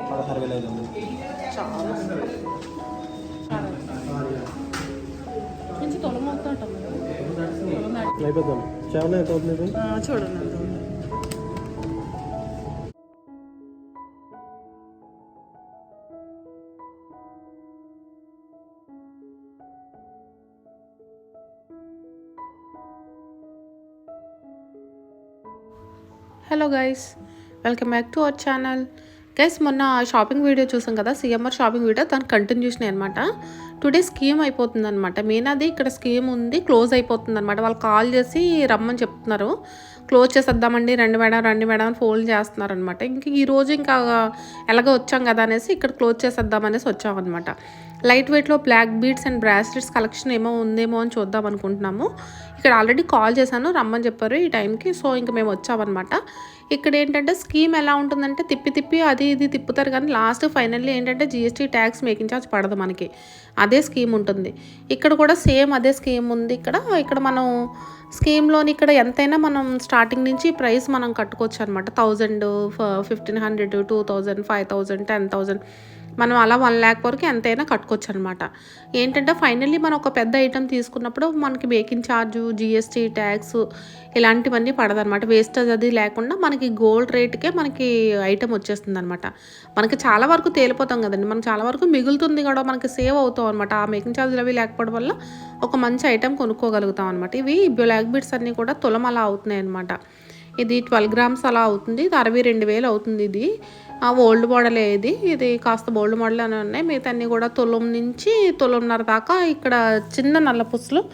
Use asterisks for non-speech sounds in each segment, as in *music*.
పదహారు వేల ఐదు వందలు చాలా మంచి తొలం అవుతుంటాం అయిపోతాం చాలా ఎంత అవుతుంది ఇది? చూడండి ఎంత ఉంది hello guys welcome back to our channel guys మొన్న షాపింగ్ వీడియో చూసాం కదా సిఎంఆర్ షాపింగ్ వీడియో దాని కంటిన్యూషన్ అనమాట టుడే స్కీమ్ అయిపోతుంది అనమాట మెయిన్ అది ఇక్కడ స్కీమ్ ఉంది క్లోజ్ అయిపోతుంది అనమాట వాళ్ళు కాల్ చేసి రమ్మని చెప్తున్నారు. క్లోజ్ చేసేద్దామండి రండి మేడం రండి మేడం అని ఫోన్ చేస్తున్నారు అనమాట ఇంక ఈరోజు ఇంకా ఎలాగో వచ్చాం కదా అనేసి ఇక్కడ క్లోజ్ చేసేద్దాం అనేసి వచ్చామన్నమాట. లైట్ వెయిట్లో black beads and bracelets collection ఏమో ఉందేమో అని చూద్దాం అనుకుంటున్నాము. ఇక్కడ ఆల్రెడీ కాల్ చేశాను రమ్మని చెప్పారు ఈ టైంకి సో ఇంక మేము వచ్చామన్నమాట. ఇక్కడ ఏంటంటే స్కీమ్ ఎలా ఉంటుందంటే తిప్పి తిప్పి అది ఇది తిప్పుతారు కానీ లాస్ట్ ఫైనల్లీ ఏంటంటే జిఎస్టీ ట్యాక్స్ మేకింగ్ ఛార్జ్ పడదు మనకి. అదే స్కీమ్ ఉంటుంది. ఇక్కడ కూడా సేమ్ అదే స్కీమ్ ఉంది ఇక్కడ. ఇక్కడ మనం స్కీమ్లోని ఇక్కడ ఎంతైనా మనం స్టార్టింగ్ నుంచి ప్రైస్ మనం కట్టుకోవచ్చు అనమాట thousand fifteen hundred two thousand five thousand ten thousand మనం అలా వన్ ల్యాక్ వరకు ఎంతైనా కట్టుకోవచ్చు అనమాట ఏంటంటే ఫైనల్లీ మనం ఒక పెద్ద ఐటెం తీసుకున్నప్పుడు మనకి మేకింగ్ ఛార్జు జిఎస్టీ ట్యాక్స్ ఇలాంటివన్నీ పడదనమాట వేస్టేజ్ అది లేకుండా మనకి గోల్డ్ రేట్కే మనకి ఐటెం వచ్చేస్తుంది అనమాట మనకి చాలా వరకు తేలిపోతాం కదండి. మనం చాలా వరకు మిగులుతుంది కూడా మనకి సేవ్ అవుతాం అనమాట ఆ మేకింగ్ ఛార్జీలు అవి లేకపోవడం వల్ల ఒక మంచి ఐటెం కొనుక్కోగలుగుతాం అనమాట ఇవి బ్లాక్ బీడ్స్ అన్నీ కూడా తులం అలా అవుతున్నాయి అనమాట ఇది ట్వెల్వ్ గ్రామ్స్ అలా అవుతుంది. ఇది అరవై రెండు వేలు అవుతుంది ఇది. ఆ ఓల్డ్ మోడలే ఇది. ఇది కాస్త ఓల్డ్ మోడల్ అని ఉన్నాయి. మిగతా అన్నీ కూడా తులం నుంచి తులంన్నర దాకా ఇక్కడ చిన్న నల్ల పుసలు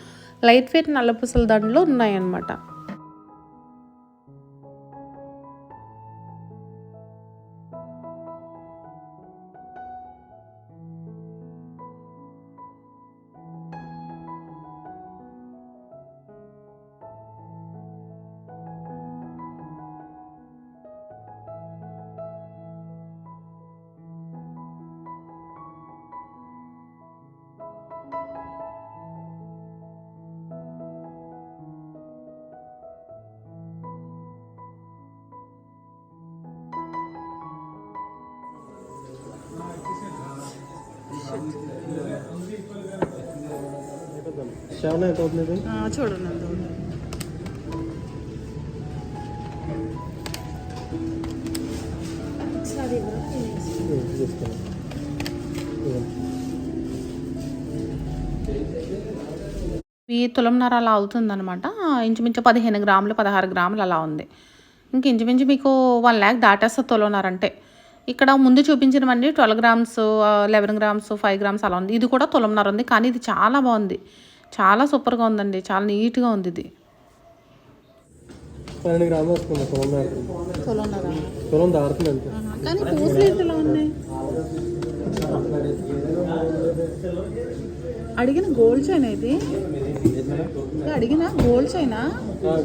లైట్ వెయిట్ నల్ల పుసల దండలు ఉన్నాయన్నమాట. ఉంది ఉం, తీసుకోండి. ఇదిగోండి. ఈ తులంన్నర అలా అవుతుందన్నమాట. ఇంచుమించు పదిహేను గ్రాములు పదహారు గ్రాములు అలా ఉంది. ఇంక ఇంచుమించు మీకు వన్ ల్యాక్ దాటేస్తే తులంన్నర అంటే ఇక్కడ ముందు చూపించినవన్నీ twelve grams eleven grams five grams అలా ఉంది. ఇది కూడా తులంన్నర ఉంది కానీ ఇది చాలా బాగుంది. చాలా సూపర్గా ఉందండి. చాలా నీట్గా ఉంది ఇది. పన్నెండు గ్రాములు వస్తుంది. తులం దాడుతుంది తులంన్నర తులం దాడుతుంది అంతే కానీ పూసలు ఎలా ఉన్నాయి? అడిగిన గోల్డ్ చైన్ ఇది. అడిగిన గోల్డ్ చైనా?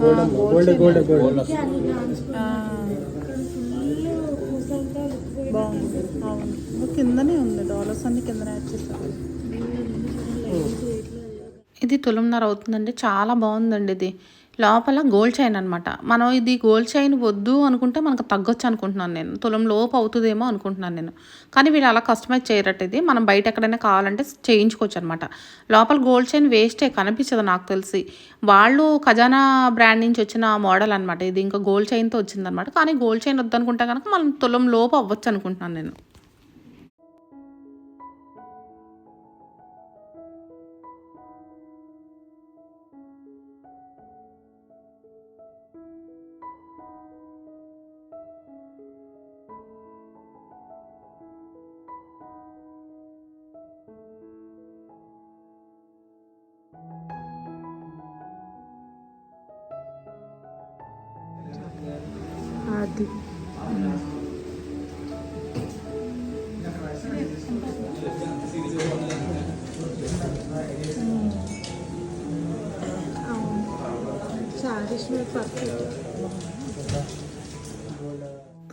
గోల్డ్ గోల్డ్ బాగుంది. అవును. కిందనే ఉంది. డాలర్స్ అన్ని కింద యాడ్ చేశారు. ఇది తులంన్నర అవుతుందండి. చాలా బాగుందండి ఇది. లోపల గోల్డ్ చైన్ అనమాట మనం ఇది గోల్డ్ చైన్ వద్దు అనుకుంటే మనకు తగ్గొచ్చు అనుకుంటున్నాను నేను. తులం లోపు అవుతుందేమో అనుకుంటున్నాను నేను. కానీ వీళ్ళు అలా కస్టమైజ్ చేయరట్టు ఇది. మనం బయట ఎక్కడైనా కావాలంటే చేయించుకోవచ్చు అనమాట లోపల గోల్డ్ చైన్ వేస్టే కనిపించదు నాకు తెలిసి. వాళ్ళు ఖజానా బ్రాండ్ నుంచి వచ్చిన మోడల్ అనమాట ఇది ఇంకా గోల్డ్ చైన్తో వచ్చిందనమాట కానీ గోల్డ్ చైన్ వద్దనుకుంటే కనుక మనం తులం లోపు అవ్వచ్చు అనుకుంటున్నాను నేను.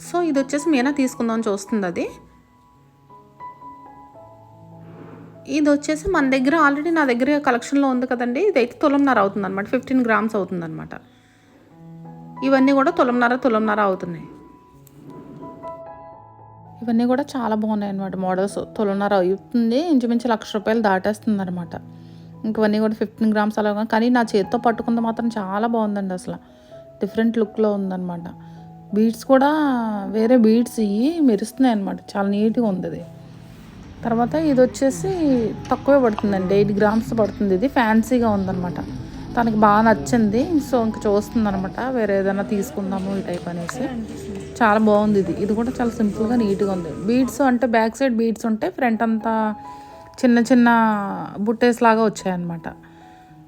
సో ఇది వచ్చేసి మీనా తీసుకుందాం చూస్తుంది అది ఇది వచ్చేసి మన దగ్గర ఆల్రెడీ నా దగ్గర కలెక్షన్లో ఉంది కదండి. ఇది అయితే తులంన్నర అవుతుంది అనమాట ఫిఫ్టీన్ గ్రామ్స్ అవుతుంది అనమాట ఇవన్నీ కూడా తులంన్నర తులంన్నర అవుతున్నాయి. ఇవన్నీ కూడా చాలా బాగున్నాయి అనమాట మోడల్స్. తులంన్నర అవుతుంది ఇంచుమించు లక్ష రూపాయలు దాటేస్తుంది అనమాట ఇంకవన్నీ కూడా ఫిఫ్టీన్ గ్రామ్స్ అలా కానీ నా చేతితో పట్టుకుంది మాత్రం చాలా బాగుందండి అసలు. డిఫరెంట్ లుక్లో ఉందన్నమాట. బీడ్స్ కూడా వేరే బీడ్స్ ఇవి మెరుస్తున్నాయి అనమాట చాలా నీట్గా ఉంది అది తర్వాత ఇది వచ్చేసి తక్కువే పడుతుందండి. ఎయిట్ గ్రామ్స్ పడుతుంది. ఇది ఫ్యాన్సీగా ఉందన్నమాట. తనకి బాగా నచ్చింది. సో ఇంక చూస్తుంది అనమాట వేరే ఏదైనా తీసుకుందాము ఈ టైప్ అనేసి. చాలా బాగుంది ఇది. ఇది కూడా చాలా సింపుల్గా నీట్గా ఉంది. బీడ్స్ అంటే బ్యాక్ సైడ్ బీడ్స్ ఉంటే ఫ్రంట్ అంతా చిన్న చిన్న బుట్టేస్ లాగా వచ్చాయన్నమాట.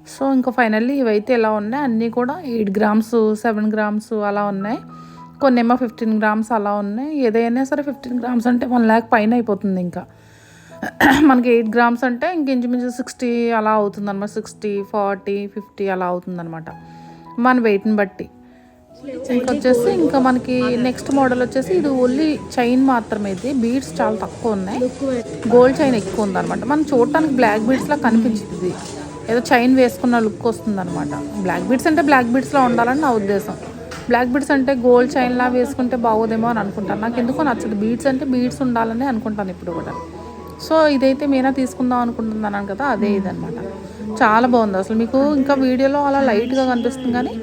సో ఇంకా ఫైనల్లీ ఇవైతే ఎలా ఉన్నాయి? అన్నీ కూడా ఎయిట్ గ్రామ్స్ సెవెన్ గ్రామ్స్ అలా ఉన్నాయి. కొన్ని ఏమో ఫిఫ్టీన్ గ్రామ్స్ అలా ఉన్నాయి. ఏదైనా సరే ఫిఫ్టీన్ గ్రామ్స్ అంటే వన్ ల్యాక్ పైన అయిపోతుంది ఇంకా. *clears throat* మనకి ఎయిట్ గ్రామ్స్ అంటే ఇంక ఇంచుమించు సిక్స్టీ అలా అవుతుందన్నమాట. సిక్స్టీ ఫార్టీ ఫిఫ్టీ అలా అవుతుందన్నమాట. మన వెయిట్ని బట్టి. ఇంకొచ్చేసి ఇంకా మనకి నెక్స్ట్ మోడల్ వచ్చేసి ఇది ఓన్లీ చైన్ మాత్రమే ఇది బీడ్స్ చాలా తక్కువ ఉన్నాయి. గోల్డ్ చైన్ ఎక్కువ ఉందన్నమాట. మనం చూడటానికి బ్లాక్ బీడ్స్లా కనిపించింది. ఇది ఏదో చైన్ వేసుకున్న లుక్ వస్తుంది అనమాట బ్లాక్ బీడ్స్ అంటే బ్లాక్ బీడ్స్లా ఉండాలని నా ఉద్దేశం. బ్లాక్ బీడ్స్ అంటే గోల్డ్ చైన్లా వేసుకుంటే బాగోదేమో అని అనుకుంటాను. నాకు ఎందుకో నచ్చదు. బీడ్స్ అంటే బీడ్స్ ఉండాలని అనుకుంటాను ఇప్పుడు కూడా. సో ఇదైతే మీనా తీసుకుందాం అనుకుంటున్నాను కదా అదే ఇదనమాట చాలా బాగుంది అసలు. మీకు ఇంకా వీడియోలో అలా లైట్గా కనిపిస్తుంది కానీ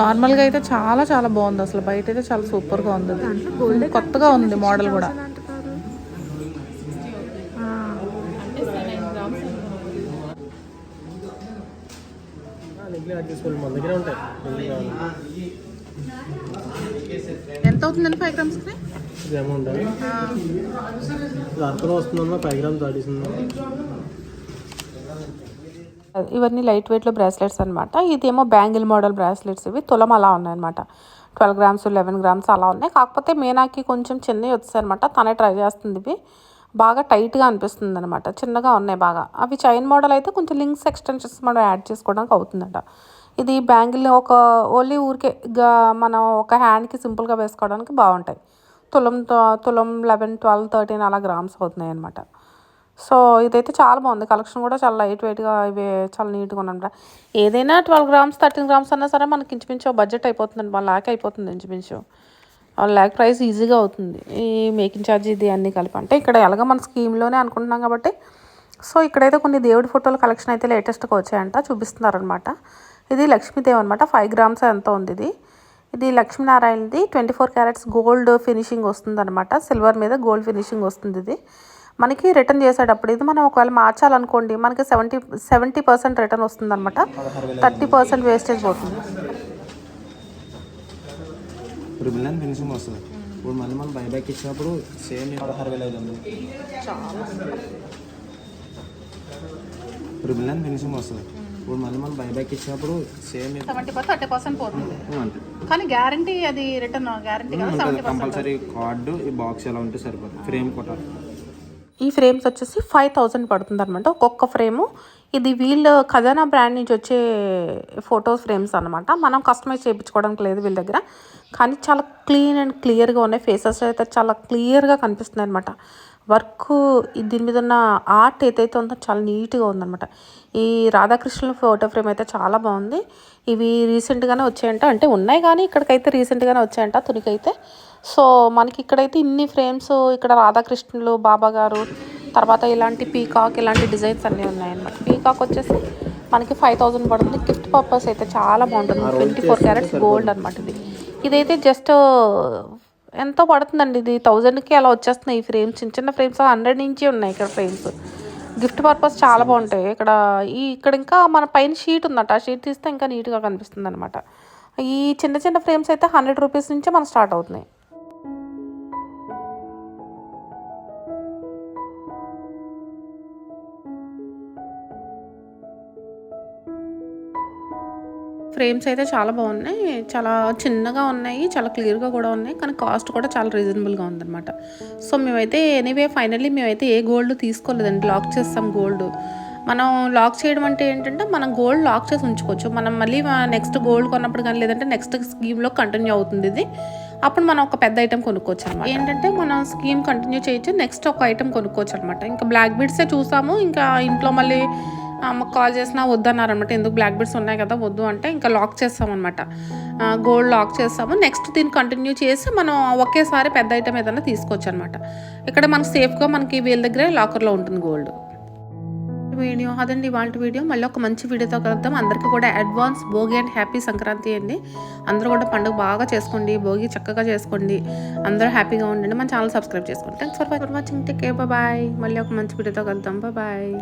నార్మల్గా అయితే చాలా చాలా బాగుంది అసలు. బయట అయితే చాలా సూపర్గా ఉంది. అది. కొత్తగా ఉంది మోడల్ కూడా. ఎంత అవుతుందండి ఫైవ్ గ్రామ్స్కి? ఇది అమౌంట్ అర్థం వస్తుందమ్మా ఫైవ్ గ్రామ్స్ దాటిస్తుందా ఇవన్నీ లైట్ వెయిట్లో బ్రాస్లెట్స్ అనమాట ఇదేమో బ్యాంగిల్ మోడల్ బ్రాస్లెట్స్ ఇవి. తులం అలా ఉన్నాయన్నమాట. ట్వెల్వ్ గ్రామ్స్ లెవెన్ గ్రామ్స్ అలా ఉన్నాయి. కాకపోతే మీనాకి కొంచెం చిన్నవి వచ్చాయి అనమాట తనే ట్రై చేస్తుంది ఇవి. బాగా టైట్గా అనిపిస్తుంది అనమాట చిన్నగా ఉన్నాయి బాగా. అవి చైన్ మోడల్ అయితే కొంచెం లింక్స్ ఎక్స్టెన్షన్స్ మనం యాడ్ చేసుకోవడానికి అవుతుందట. ఇది బ్యాంగిల్ ఒక ఓన్లీ ఊరికే మనం ఒక హ్యాండ్కి సింపుల్గా వేసుకోవడానికి బాగుంటాయి. తులం తులం లెవెన్ ట్వెల్వ్ థర్టీన్ అలా గ్రామ్స్ అవుతున్నాయి అనమాట సో ఇదైతే చాలా బాగుంది. కలెక్షన్ కూడా చాలా లైట్ వెయిట్గా ఇవి చాలా నీట్గా ఉన్నాయంట ఏదైనా ట్వెల్వ్ గ్రామ్స్ థర్టీన్ గ్రామ్స్ అన్నా సరే మనకి ఇంచుమించు బడ్జెట్ అయిపోతుంది. వన్ ల్యాక్ అయిపోతుంది ఇంచుమించు. వన్ ల్యాక్ ప్రైస్ ఈజీగా అవుతుంది. ఈ మేకింగ్ ఛార్జ్ ఇది అన్నీ కలిపి అంటే ఇక్కడ ఎలాగో మన స్కీమ్లోనే అనుకుంటున్నాం కాబట్టి. సో ఇక్కడైతే కొన్ని దేవుడి ఫోటోల కలెక్షన్ అయితే లేటెస్ట్గా వచ్చాయంట. చూపిస్తున్నారనమాట ఇది లక్ష్మీదేవి అనమాట ఫైవ్ గ్రామ్స్ ఎంత ఉంది ఇది. ఇది లక్ష్మీనారాయణది. Twenty four carats gold finishing వస్తుంది అనమాట సిల్వర్ మీద గోల్డ్ ఫినిషింగ్ వస్తుంది ఇది. మనకి రిటర్న్ చేసేటప్పుడు ఇది మనం ఒకవేళ మార్చాలనుకోండి మనకి సెవెంటీ సెవెంటీ పర్సెంట్ రిటర్న్ వస్తుంది అనమాట థర్టీ పర్సెంట్ వేస్టేజ్ పోతుంది. ట్రిపుల్ నైన్ ఫినిషింగ్ వస్తుంది. ఇప్పుడు మళ్ళీ మనం బైబ్యాక్ ఇచ్చినప్పుడు సేమ్ పదహారు వేల ఐదు వందలు. ట్రిపుల్ నైన్ ఫినిషింగ్ వస్తుంది. ఇప్పుడు మళ్ళీ మనం బైబ్యాక్ ఇచ్చినప్పుడు same seventy percent thirty percent పోతుంది. అంతే. కానీ గ్యారంటీ అది రిటర్న్ గ్యారంటీ ఉంటుంది కంపల్సరీ కార్డు ఈ బాక్స్ ఎలా ఉంటే సరిపోతుంది. ఫ్రేమ్ కొట్టాలి. ఈ ఫ్రేమ్స్ వచ్చేసి ఫైవ్ థౌజండ్ పడుతుంది అనమాట ఒక్కొక్క ఫ్రేము ఇది వీళ్ళ ఖజానా బ్రాండ్ నుంచి వచ్చే ఫోటో ఫ్రేమ్స్ అనమాట మనం కస్టమైజ్ చేయించుకోవడానికి లేదు వీళ్ళ దగ్గర. కానీ చాలా క్లీన్ అండ్ క్లియర్గా ఉన్నాయి. ఫేసెస్ అయితే చాలా క్లియర్గా కనిపిస్తున్నాయి అనమాట వర్క్ దీని మీద ఉన్న ఆర్ట్ ఏదైతే ఉందో చాలా నీట్గా ఉందన్నమాట. ఈ రాధాకృష్ణుల ఫోటో ఫ్రేమ్ అయితే చాలా బాగుంది. ఇవి రీసెంట్గానే వచ్చాయంట. అంటే ఉన్నాయి కానీ ఇక్కడికైతే రీసెంట్గానే వచ్చాయంట తునికైతే. సో మనకి ఇక్కడైతే ఇన్ని ఫ్రేమ్స్ ఇక్కడ రాధాకృష్ణులు బాబా గారు తర్వాత ఇలాంటి పీకాక్ ఇలాంటి డిజైన్స్ అన్నీ ఉన్నాయన్నమాట. పీకాక్ వచ్చేసి మనకి ఫైవ్ థౌజండ్ పడుతుంది. గిఫ్ట్ పర్పస్ అయితే చాలా బాగుంటుంది. ట్వంటీ ఫోర్ క్యారెట్స్ గోల్డ్ అనమాట ఇది. ఇదైతే జస్ట్ ఎంతో పడుతుందండి. ఇది థౌజండ్కి అలా వచ్చేస్తున్నాయి ఈ ఫ్రేమ్స్. చిన్న చిన్న ఫ్రేమ్స్ హండ్రెడ్ నుంచి ఉన్నాయి ఇక్కడ ఫ్రేమ్స్. గిఫ్ట్ పర్పస్ చాలా బాగుంటాయి. ఇక్కడ ఈ ఇక్కడ ఇంకా మన పైన షీట్ ఉందట. ఆ షీట్ తీస్తే ఇంకా నీట్గా కనిపిస్తుంది అనమాట ఈ చిన్న చిన్న ఫ్రేమ్స్ అయితే హండ్రెడ్ రూపీస్ నుంచే మనం స్టార్ట్ అవుతున్నాయి. ఫ్రేమ్స్ అయితే చాలా బాగున్నాయి. చాలా చిన్నగా ఉన్నాయి చాలా క్లియర్గా కూడా ఉన్నాయి కానీ కాస్ట్ కూడా చాలా రీజనబుల్గా ఉందన్నమాట. సో మేమైతే ఎనీవే ఫైనల్లీ మేమైతే ఏ గోల్డ్ తీసుకోలేదండి. లాక్ చేస్తాం గోల్డ్. మనం లాక్ చేయడం అంటే ఏంటంటే మనం గోల్డ్ లాక్ చేసి ఉంచుకోవచ్చు. మనం మళ్ళీ నెక్స్ట్ గోల్డ్ కొన్నప్పుడు కానీ లేదంటే నెక్స్ట్ స్కీమ్లో కంటిన్యూ అవుతుంది ఇది. అప్పుడు మనం ఒక పెద్ద ఐటెం కొనుక్కోవచ్చు అనమాట ఏంటంటే మనం స్కీమ్ కంటిన్యూ చేయొచ్చు నెక్స్ట్ ఒక ఐటెం కొనుక్కోవచ్చు అనమాట ఇంకా బ్లాక్ బీడ్సే చూసాము. ఇంకా ఇంట్లో మళ్ళీ అమ్మకు కాల్ చేసినా వద్దన్నారనమాట ఎందుకు బ్లాక్ బెడ్స్ ఉన్నాయి కదా వద్దు అంటే ఇంకా లాక్ చేస్తామన్నమాట. గోల్డ్ లాక్ చేస్తాము. నెక్స్ట్ దీన్ని కంటిన్యూ చేసి మనం ఒకేసారి పెద్ద ఐటమ్ ఏదైనా తీసుకోవచ్చు అనమాట ఇక్కడ మనకు సేఫ్గా మనకి వీళ్ళ దగ్గరే లాకర్లో ఉంటుంది గోల్డ్ వీడియో అదండి వాళ్ళ వీడియో. మళ్ళీ ఒక మంచి వీడియోతో కలుద్దాం. అందరికీ కూడా advance Bhogi and happy Sankranti అండి. అందరూ కూడా పండుగ బాగా చేసుకోండి భోగి చక్కగా చేసుకోండి. అందరూ హ్యాపీగా ఉండండి. మన ఛానల్ సబ్స్క్రైబ్ చేసుకోండి. Thanks for watching take bye మళ్ళీ ఒక మంచి వీడియోతో కలుద్దాం. బాయ్